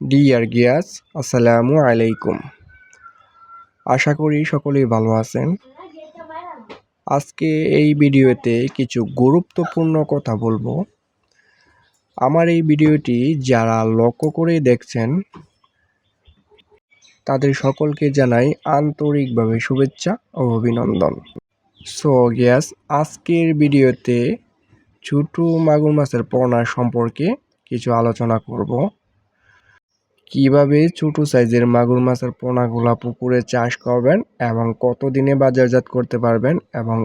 Deer Gias আসসালামু আলাইকুম। আশা করি সকলেই ভালো আছেন। আজকে এই ভিডিওতে কিছু গুরুত্বপূর্ণ কথা বলব। আমার এই ভিডিওটি যারা লক্ষ্য করে দেখছেন, তাদের সকলকে জানাই আন্তরিকভাবে শুভেচ্ছা ও অভিনন্দন। সো গ্যাস আজকের ভিডিওতে ছোটো মাগুর মাছের পোনা সম্পর্কে কিছু আলোচনা করব। কীভাবে ছোট সাইজের মাগুর মাছের পোনাগুলা পুকুরে চাষ করবেন এবং কত দিনে বাজারজাত করতে পারবেন এবং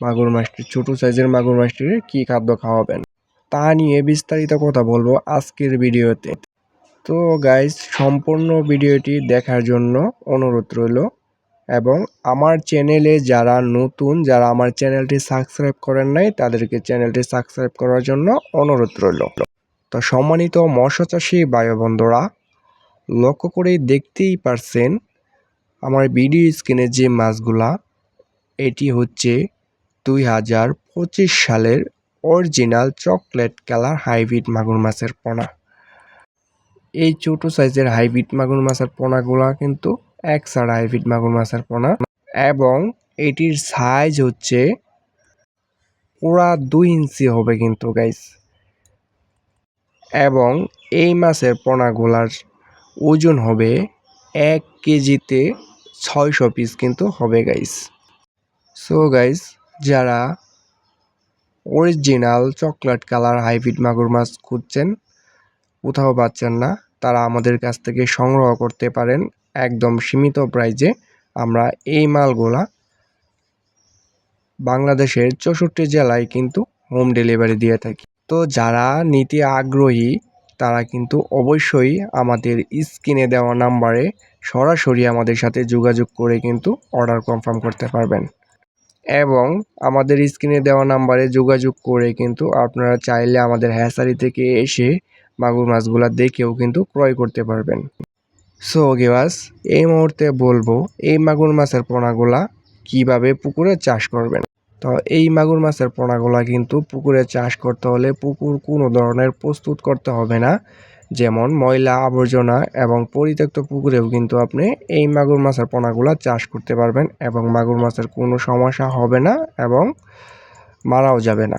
মাগুর মাছটি, ছোট সাইজের মাগুর মাছটির কী খাদ্য খাওয়াবেন, তা নিয়ে বিস্তারিত কথা বলব আজকের ভিডিওতে। তো গাইজ সম্পূর্ণ ভিডিওটি দেখার জন্য অনুরোধ রইল এবং আমার চ্যানেলে যারা নতুন, যারা আমার চ্যানেলটি সাবস্ক্রাইব করেন নাই, তাদেরকে চ্যানেলটি সাবস্ক্রাইব করার জন্য অনুরোধ রইল। তো সম্মানিত মৎস্য চাষী লক্ষ্য করে দেখতেই পারছেন আমার ভিডিও স্ক্রিনে যে মাছগুলা, এটি হচ্ছে দুই হাজার পঁচিশ সালের অরিজিনাল চকলেট কালার হাইব্রিড মাগুর মাছের পোনা। এই ছোট সাইজের হাইব্রিড মাগুর মাছের পোনাগুলা কিন্তু এক সার হাইব্রিড মাগুর মাছের পোনা এবং এটির সাইজ হচ্ছে পুরা দুই ইঞ্চি হবে কিন্তু গাইস এবং এই মাছের পোনাগুলার ওজন হবে এক কেজিতে ছয়শো পিস কিন্তু হবে গাইস সো গাইস যারা অরিজিনাল চকলেট কালার হাইব্রিড মাগুর মাছ খুঁজছেন, কোথাও পাচ্ছেন না, তারা আমাদের কাছ থেকে সংগ্রহ করতে পারেন একদম সীমিত প্রাইজে আমরা এই মালগুলা বাংলাদেশের চৌষট্টি জেলায় কিন্তু হোম ডেলিভারি দিয়ে থাকি। তো যারা নিতে আগ্রহী তারা কিন্তু অবশ্যই আমাদের স্ক্রিনে দেওয়া নাম্বারে সরাসরি আমাদের সাথে যোগাযোগ করে কিন্তু অর্ডার কনফার্ম করতে পারবেন। এবং আমাদের স্ক্রিনে দেওয়া নাম্বারে যোগাযোগ করে কিন্তু আপনারা চাইলে আমাদের হ্যাসারি থেকে এসে মাগুর মাছগুলা দেখেও কিন্তু ক্রয় করতে পারবেন। সো গেওয়াস এই মুহূর্তে বলব, এই মাগুর মাছের পোনাগুলা কীভাবে পুকুরে চাষ করবেন? তো এই মাগুর মাছের পোনাগুলা কিন্তু পুকুরে চাষ করতে হলে পুকুর কোনো ধরনের প্রস্তুত করতে হবে না। যেমন ময়লা, আবর্জনা এবং পরিত্যক্ত পুকুরেও কিন্তু আপনি এই মাগুর মাছের পোনাগুলা চাষ করতে পারবেন এবং মাগুর মাছের কোনো সমস্যা হবে না এবং মারাও যাবে না।